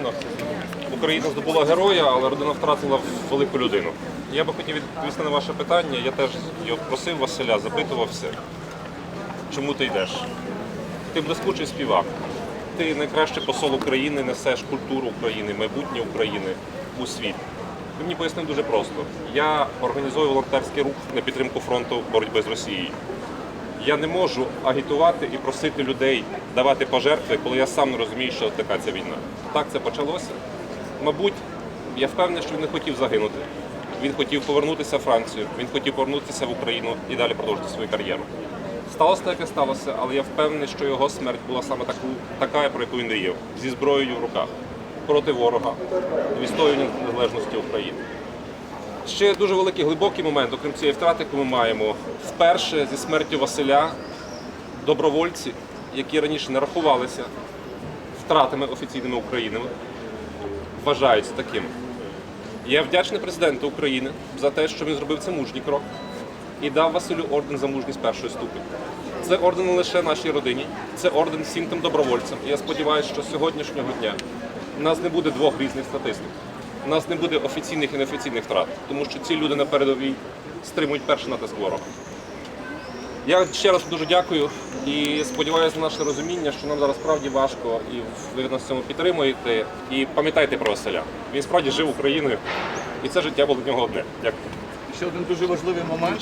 емоційно. Україна здобула героя, але родина втратила велику людину. Я би хотів відповісти на ваше питання. Я теж його просив Василя, запитувався, чому ти йдеш? Ти блискучий співак. Ти найкращий посол України, несеш культуру України, майбутнє України у світ. Він мені пояснив дуже просто. Я організую волонтерський рух на підтримку фронту боротьби з Росією. Я не можу агітувати і просити людей давати пожертви, коли я сам не розумію, що така ця війна. Так це почалося. Мабуть, я впевнений, що він не хотів загинути. Він хотів повернутися в Францію, він хотів повернутися в Україну і далі продовжити свою кар'єру. Сталося так, як сталося, але я впевнений, що його смерть була саме таку, така, про яку він мріяв, зі зброєю в руках, проти ворога, відстоювання незалежності України. Ще дуже великий глибокий момент, окрім цієї втрати, яку ми маємо, вперше зі смертю Василя добровольці, які раніше не рахувалися втратами офіційними України, вважаються такими. Я вдячний президенту України за те, що він зробив це мужній крок і дав Василю орден за мужність першої ступені. Це орден не лише нашій родині, це орден всім тим добровольцям. І я сподіваюся, що з сьогоднішнього дня у нас не буде двох різних статистик. У нас не буде офіційних і неофіційних втрат, тому що ці люди на передовій стримують перший натиск ворога. Я ще раз дуже дякую і сподіваюся на наше розуміння, що нам зараз справді важко, і ви нас в цьому підтримуєте. І пам'ятайте про Василя. Він справді жив Україною, і це життя було для нього одне. Дякую. Ще один дуже важливий момент.